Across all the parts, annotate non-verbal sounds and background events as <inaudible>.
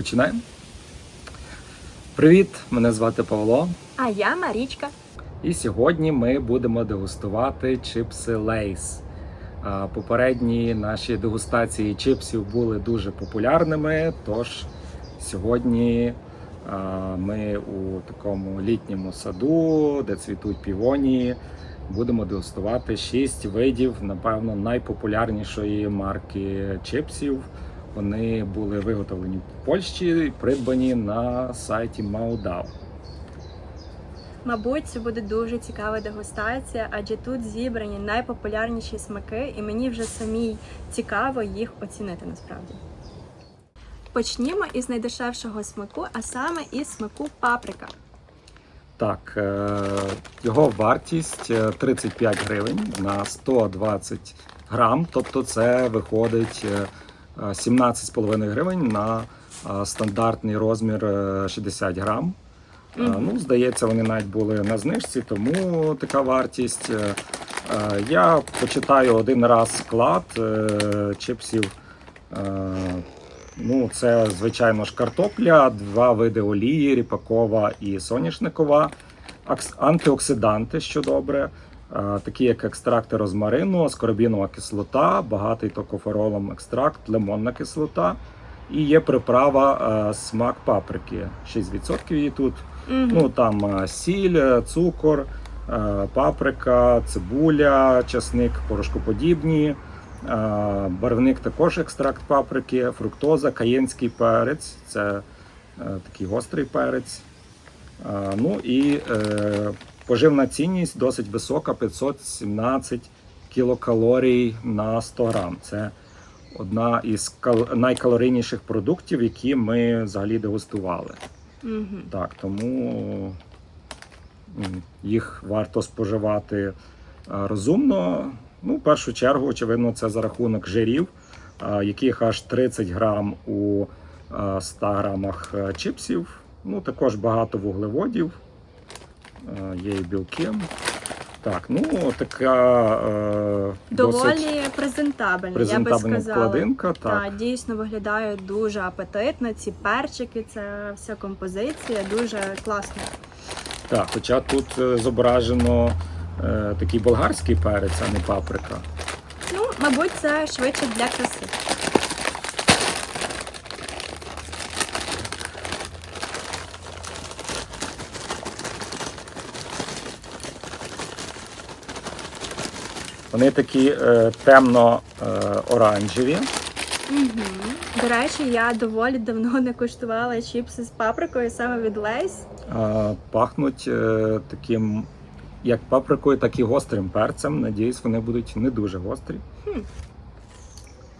Починаємо. Привіт! Мене звати Павло. А я Марічка. І сьогодні ми будемо дегустувати чипси Лейс. Попередні наші дегустації чипсів були дуже популярними. Тож сьогодні ми у такому літньому саду, де цвітуть півонії, будемо дегустувати шість видів, напевно, найпопулярнішої марки чипсів. Вони були виготовлені в Польщі і придбані на сайті Маудау. Мабуть, це буде дуже цікава дегустація, адже тут зібрані найпопулярніші смаки, і мені вже самій цікаво їх оцінити насправді. Почнімо із найдешевшого смаку, а саме із смаку паприка. Так, е, його вартість е, 35 гривень на 120 грам, тобто це виходить е, е, 17,5 гривень на е, стандартний розмір е, 60 грам. Е, Мгм. Ну, здається, вони навіть були на знижці, тому така вартість. Е, е, Я почитаю один раз склад е, чипсів. Е, Ну, це звичайно ж картопля, два види олії, ріпакова і соняшникова, антиоксиданти, що добре, е, такі як екстракти розмарину, аскорбінова кислота, багатий токоферолом екстракт, лимонна кислота. І є приправа е, смак паприки. 6% її тут. Мгм. Ну там е, сіль, е, цукор, е, паприка, цибуля, часник порошкоподібні. е, Барвник також екстракт паприки, фруктоза, каєнський перець, це е, такий гострий перець. Е, Ну і е, поживна цінність досить висока 517 кілокалорій на 100 грам. Це одна із кал- найкалорійніших продуктів, які ми взагалі дегустували. Мгм. Так, тому їх варто споживати е, розумно. Ну, в першу чергу, очевидно, це за рахунок жирів, е, яких аж 30 грам у е, 100 грамах е, чипсів. Ну, також багато вуглеводів, є і білки. Так, ну така е, Доволі презентабельна, я би презентабельна сказала. вкладинка. Так. Так, дійсно виглядає дуже апетитно. Ці перчики, ця вся композиція дуже класна. Так, хоча тут е, зображено е, такий болгарський перець, а не паприка. Ну, мабуть, це швидше для краси. Вони такі е, темно-оранжеві. Угу. До речі, я доволі давно не куштувала чіпси з паприкою саме від Лейс. е, пахнуть е, таким як паприкою, так і гострим перцем. Надіюсь, вони будуть не дуже гострі.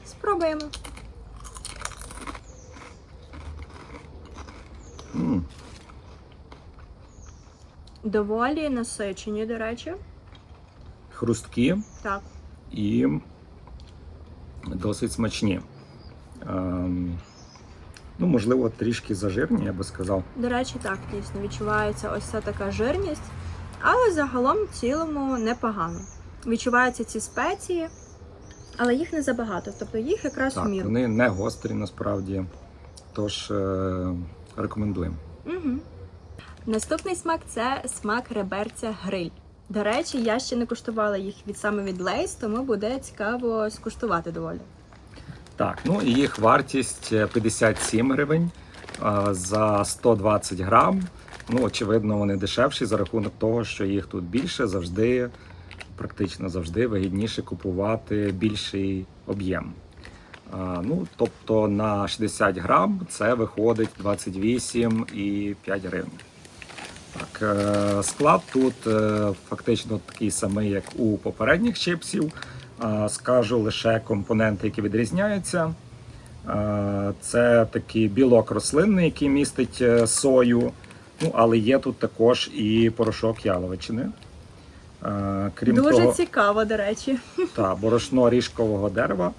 Спробуємо. М, Доволі насичені, до речі. Хрусткі Так. і досить смачні. Ем, ну, можливо, трішки зажирні, я би сказав. До речі, так, дійсно відчувається ось ця така жирність, але загалом в цілому непогано. Відчуваються ці спеції, але їх не забагато, тобто їх якраз Так, в міру. вони не гострі насправді. Тож е, рекомендуємо. Угу. Наступний смак це смак реберця гриль. До речі, я ще не куштувала їх від саме від Лейс, тому буде цікаво скуштувати доволі. Так, ну і їх вартість е, 57 гривень е, за 120 грам. Ну, очевидно, вони дешевші за рахунок того, що їх тут більше завжди, практично завжди вигідніше купувати більший об'єм. Ну, тобто на 60 грам це виходить 28,5 гривень. Так, е, склад тут е, фактично такий самий, як у попередніх чипсів. Е, Скажу лише компоненти, які відрізняються. Це такий білок рослинний, який містить сою. Ну, але є тут також і порошок яловичини. Крім Дуже того, цікаво, до речі. та, борошно ріжкового дерева,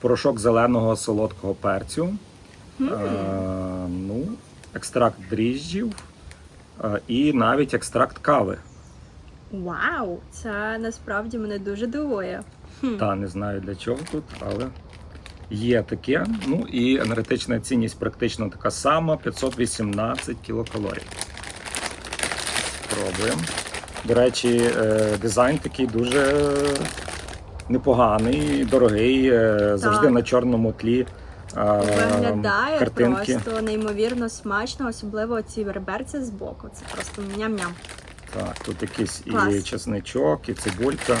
порошок зеленого солодкого перцю, е, ну, екстракт дріжджів і навіть екстракт кави. Вау! Це насправді мене дуже дивує. Та не знаю для чого тут, але Є таке. Ну і енергетична цінність практично така сама 518 кілокалорій. Спробуємо. До речі, е, дизайн такий дуже непоганий, дорогий, е, завжди Так. на чорному тлі. Виглядає картинки. просто неймовірно смачно, особливо ці реберці з боку. Це просто ням-ням. Так, тут якийсь і чесничок, і цибулька.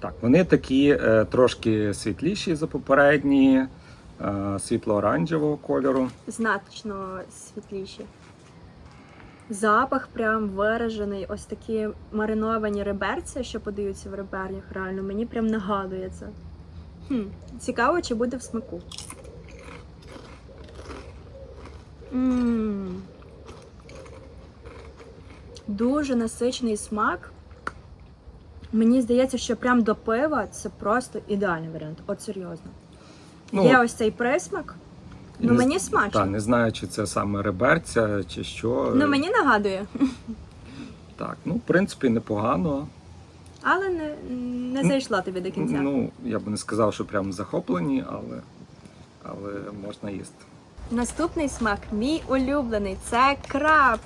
Так, вони такі е, трошки світліші за попередні, е, світло-оранжевого кольору. Значно світліші. Запах прям виражений. Ось такі мариновані реберці, що подаються в ребернях, реально мені прям нагадує це. Хм, цікаво, чи буде в смаку. М. Дуже насичений смак. Мені здається, що прям до пива це просто ідеальний варіант. От серйозно. Є ось цей присмак. Ну мені смачно. Та, не знаю, чи це саме реберця, чи що. Ну мені нагадує, Так, ну, в принципі, непогано. але не, не зайшла тобі до кінця. Ну, я б не сказав, що прям захоплені, але, але можна їсти. Наступний смак, мій улюблений, це краб.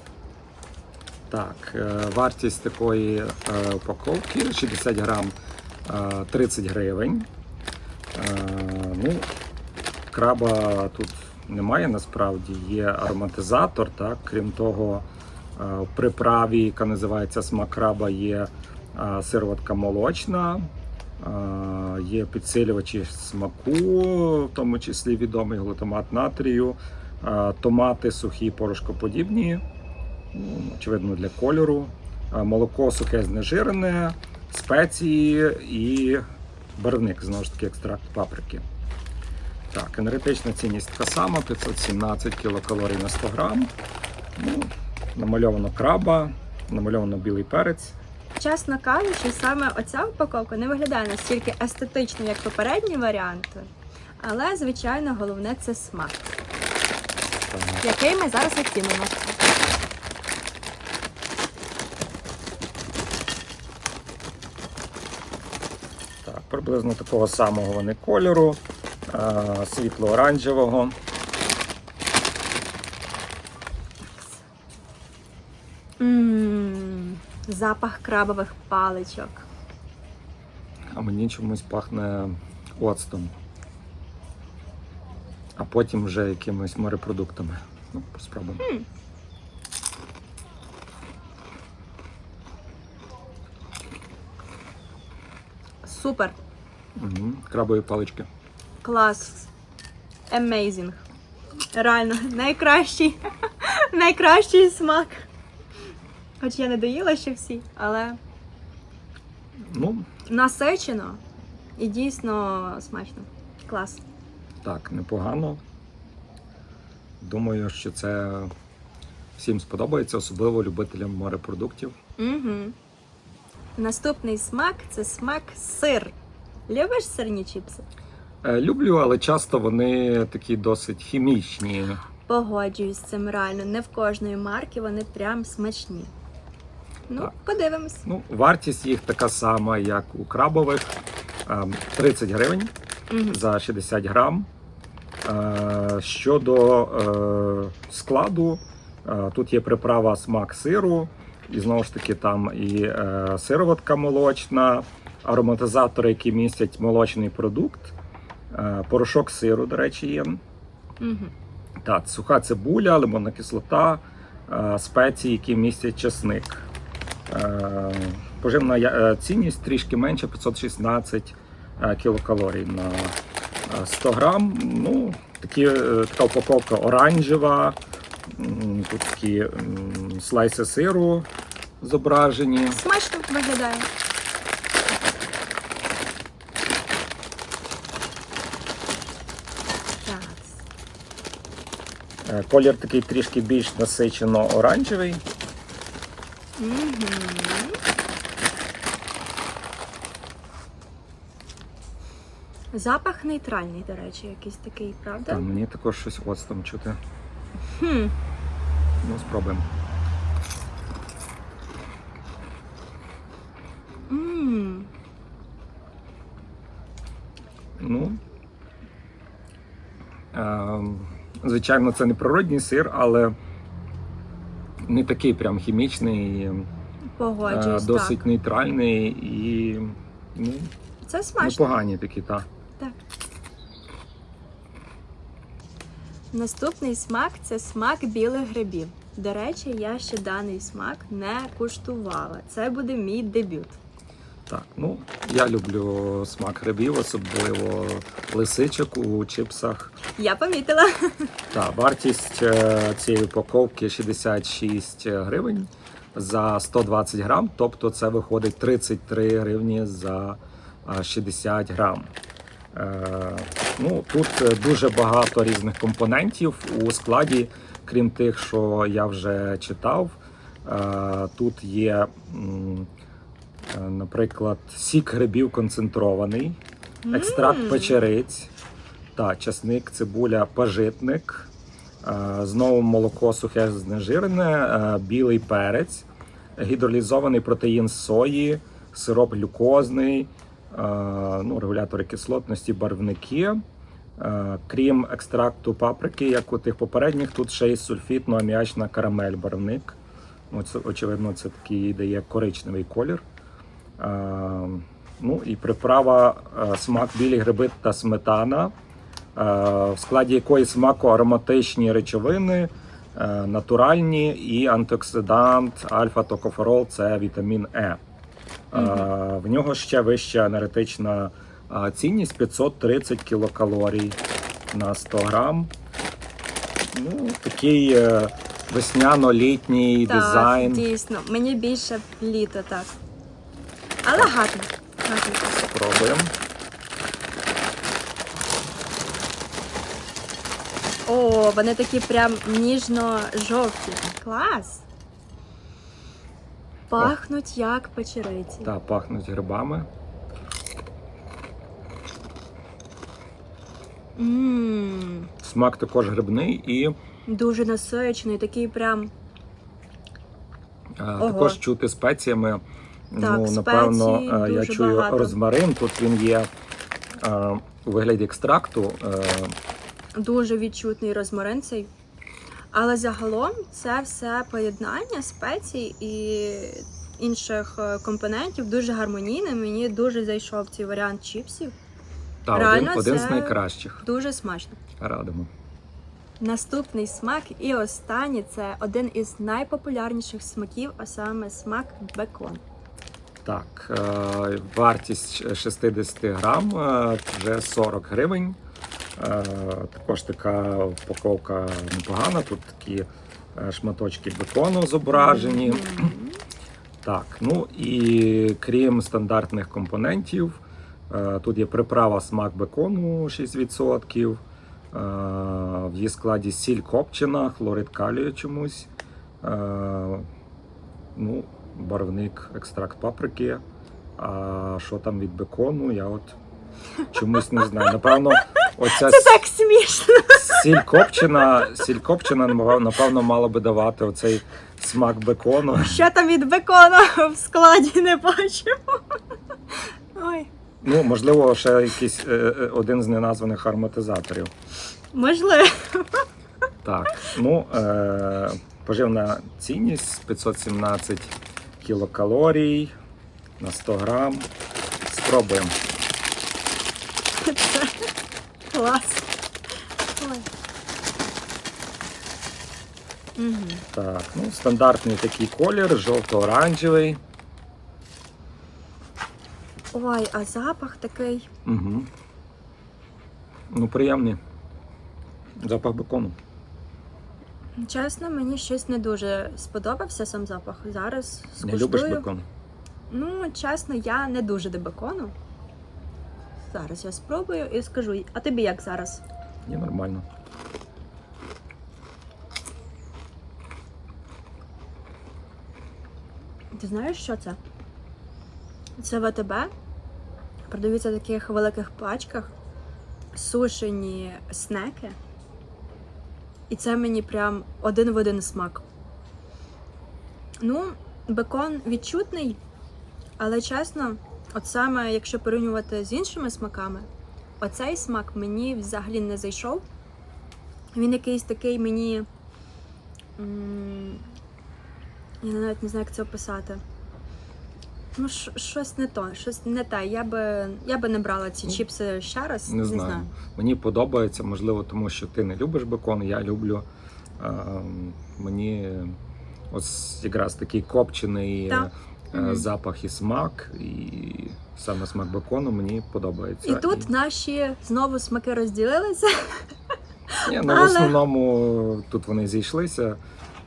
Так, е, вартість такої е, упаковки 60 грам е, 30 гривень. Е, Ну, краба тут немає насправді, є ароматизатор. Так? Крім того, е, в приправі, яка називається смак краба, є е, сироватка молочна, е, є підсилювачі смаку, в тому числі відомий глутамат натрію, томати сухі порошкоподібні ну, очевидно, для кольору. Молоко сухе знежирене, спеції і барвник, знову ж таки, екстракт паприки. Так, енергетична цінність така сама, 517 кілокалорій на 100 грам. Ну, намальовано краба, намальовано білий перець. Чесно кажучи, саме оця упаковка не виглядає настільки естетично, як попередні варіанти. Але, звичайно, головне це смак, Так, який ми зараз оцінимо. так, приблизно такого самого вони кольору, світло-оранжевого. Ммм, запах крабових паличок. А мені чомусь пахне оцтом. А потім вже якимись морепродуктами. Ну, спробуємо. Супер! Угу. Крабові палички. Клас. Amazing. Реально, найкращий, <laughs> найкращий смак. Хоч я не доїла ще всі, але Ну, насичено і дійсно смачно. Клас. так, непогано. Думаю, що це всім сподобається, особливо любителям морепродуктів. Угу. Наступний смак це смак сир. Любиш сирні чіпси? Е, Люблю, але часто вони такі досить хімічні. Погоджуюсь з цим реально. Не в кожної марки вони прям смачні. Ну, Так. подивимось. Ну, вартість їх така сама, як у крабових. Ем, 30 гривень Угу. за 60 грам. Е, Щодо е, складу, е, тут є приправа смак сиру, і знову ж таки там і е, сироватка молочна, ароматизатори, які містять молочний продукт, е, порошок сиру, до речі, є. Угу. Так, суха цибуля, лимонна кислота, е, спеції, які містять чесник. Е, Поживна е, цінність трішки менше 516 е, кілокалорій на е, 100 грам. Ну, такі, е, така упаковка оранжева. Тут такі слайси сиру зображені. Смачно виглядає. Е, колір такий трішки більш насичено оранжевий. Запах нейтральний, до речі, якийсь такий, правда? Та, мені також щось оцтом чути. Хм. Hmm. Ну, спробуємо. Ну, Звичайно, це не природній сир, але не такий прям хімічний, е, Погоджуюсь, досить так. нейтральний і ну, Це смачно. непогані такі, так. Так. Наступний смак це смак білих грибів. До речі, я ще даний смак не куштувала. Це буде мій дебют. Так, ну я люблю смак грибів, особливо лисичок у чипсах. Я помітила. Так, вартість е, цієї упаковки 66 гривень за 120 грам, тобто це виходить 33 гривні за е, 60 грам. Е, Ну, тут е, дуже багато різних компонентів у складі, крім тих, що я вже читав. Е, Тут є, е, наприклад, сік грибів концентрований, екстракт печериць, та часник, цибуля, пажитник, е, знову молоко сухе знежирене, е, білий перець, гідролізований протеїн сої, сироп глюкозний, е, ну, регулятори кислотності, барвники. Е, Крім екстракту паприки, як у тих попередніх, тут ще й сульфітно-аміачна карамель барвник. Ну, це, очевидно, це такий дає коричневий колір. Е, Ну і приправа е, смак білі гриби та сметана, е, в складі якої смаку ароматичні речовини, е, натуральні і антиоксидант альфа-токоферол це вітамін Е. В нього ще вища енергетична цінність 530 кілокалорій на 100 грам. Ну, такий весняно-літній Так, дизайн. дійсно. Мені більше літо так. Але гарно. гарно. Спробуємо. О, вони такі прям ніжно-жовті. Клас! Пахнуть як печериці. Та пахнуть грибами. Мм, Смак також грибний і дуже насичений, такий прям е, також чути спеціями. Так, ну, напевно, е, я дуже чую багато. розмарин. Тут він є е, у вигляді екстракту. Е, дуже відчутний розмарин цей. Але загалом це все поєднання спецій і інших е, компонентів дуже гармонійне. Мені дуже зайшов цей варіант чіпсів. та, один, Реально, один з це- найкращих. Дуже смачно. Радимо. Наступний смак і останній це один із найпопулярніших смаків, а саме смак бекон. Так, е, вартість 60 грам е, вже 40 гривень. Е, також така упаковка непогана. Тут такі шматочки бекону зображені. Так, ну і крім стандартних компонентів, тут є приправа смак бекону 6%. е, В її складі сіль копчена, хлорид калію чомусь. Ну, барвник, екстракт паприки. А що там від бекону, я от чомусь не знаю. Напевно, оця Це так смішно. сіль копчена, сіль копчена, напевно, мала би давати оцей смак бекону. Що там від бекона в складі не бачимо. Ой, Ну, можливо, ще якийсь е, е, один з неназваних ароматизаторів. можливо. Так, ну е, поживна цінність 517 кілокалорій на 100 грам. Спробуємо. Клас. Ой. Угу. Так, ну, стандартний такий колір, жовто-оранжевий. Ой, а запах такий. Угу. Ну, приємний. Запах бекону. Чесно, мені щось не дуже сподобався сам запах. Зараз Не скуштую. любиш бекон? Ну, чесно, я не дуже до бекону. Зараз я спробую і скажу. А тобі як зараз? Ні, нормально. Ти знаєш, що це? Це ВТБ. Продаються в таких великих пачках сушені снеки. І це мені прям один в один смак. Ну, бекон відчутний, але чесно, от саме якщо порівнювати з іншими смаками, оцей смак мені взагалі не зайшов. Він якийсь такий мені. Я навіть не знаю, як це описати. Ну, щось не то, щось не те. Я би, я би не брала ці Ну, чіпси ще раз. Не знаю. Мені подобається, можливо, тому що ти не любиш бекон, я люблю. Ем, мені ось якраз такий копчений Так. е, Мгм. запах і смак, і саме смак бекону мені подобається. І тут наші знову смаки розділилися. Ні, ну, в основному тут вони зійшлися,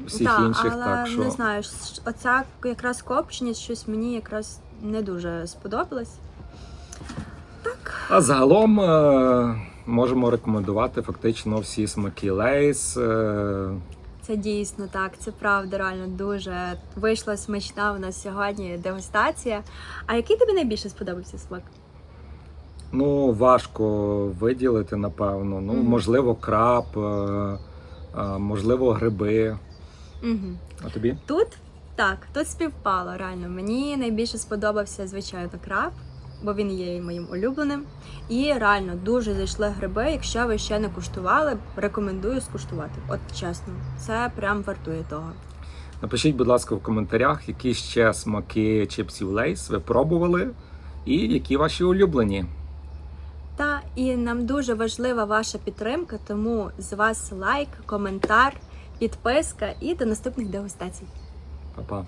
всіх Так, інших, але так що не знаю, оця якраз копченість щось мені якраз не дуже сподобалось. Так. А загалом е, можемо рекомендувати фактично всі смаки лейс. Е, Це дійсно так, це правда, реально дуже вийшла смачна у нас сьогодні дегустація. А який тобі найбільше сподобався смак? ну, важко виділити, напевно. Ну, Мгм. можливо, краб, е, можливо, гриби. Угу. А тобі? Тут так, тут співпало реально. Мені найбільше сподобався, звичайно, краб, бо він є і моїм улюбленим. І реально дуже зайшли гриби. Якщо ви ще не куштували, рекомендую скуштувати. От чесно, це прям вартує того. Напишіть, будь ласка, в коментарях, які ще смаки чипсів лейс ви пробували, і які ваші улюблені. Та і нам дуже важлива ваша підтримка, тому з вас лайк, коментар, підписка і до наступних дегустацій. Па-па.